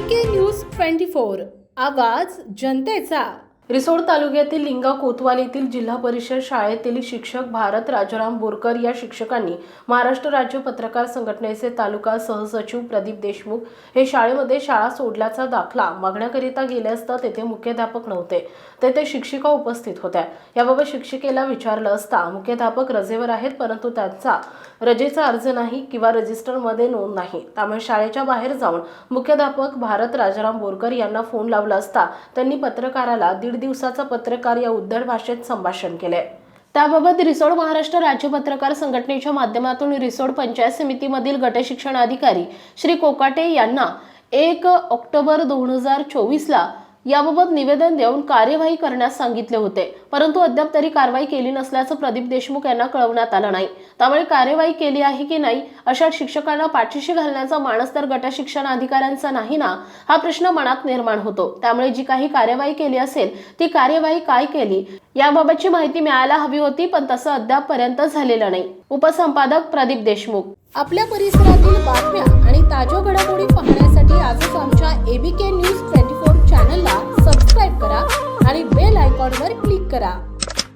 के news twenty four आवाज जनतेचा. रिसोड तालुक्यातील लिंगा कोतवाल येथील जिल्हा परिषद शाळेतील शिक्षक भारत राजाराम बोरकर या शिक्षकांनी महाराष्ट्र राज्य पत्रकार संघटनेचे तालुका सहसचिव प्रदीप देशमुख हे शाळेमध्ये शाळा सोडल्याचा दाखला मागण्याकरिता गेले असता तेथे मुख्याध्यापक नव्हते. तेथे शिक्षिका उपस्थित होत्या. याबाबत शिक्षिकेला विचारलं असता मुख्याध्यापक रजेवर आहेत परंतु त्यांचा रजेचा अर्ज नाही किंवा रजिस्टरमध्ये नोंद नाही. त्यामुळे शाळेच्या बाहेर जाऊन मुख्याध्यापक भारत राजाराम बोरकर यांना फोन लावला असता त्यांनी पत्रकाराला दीड दिवसाचा पत्रकार या उद्धट भाषेत संभाषण केले. त्याबाबत रिसोड महाराष्ट्र राज्य पत्रकार संघटनेच्या माध्यमातून रिसोड पंचायत समितीमधील गटशिक्षण अधिकारी श्री कोकाटे यांना एक ऑक्टोबर दोन हजार चोवीसला याबाबत निवेदन देऊन कार्यवाही करण्यास सांगितले होते. परंतु अद्याप तरी कारवाई केली नसल्याचं प्रदीप देशमुख यांना कळवण्यात आलं नाही. त्यामुळे कार्यवाही केली आहे की नाही अशा शिक्षकांना पाठीशी घालण्याचा मानस तर गट शिक्षण अधिकाऱ्यांचा नाही ना हा प्रश्न मनात निर्माण होतो. त्यामुळे जी काही कार्यवाही केली असेल ती कार्यवाही काय केली याबाबतची माहिती मिळायला हवी होती पण तसं अद्याप पर्यंत झालेलं नाही. उपसंपादक प्रदीप देशमुख. आपल्या परिसरातील बातम्या करा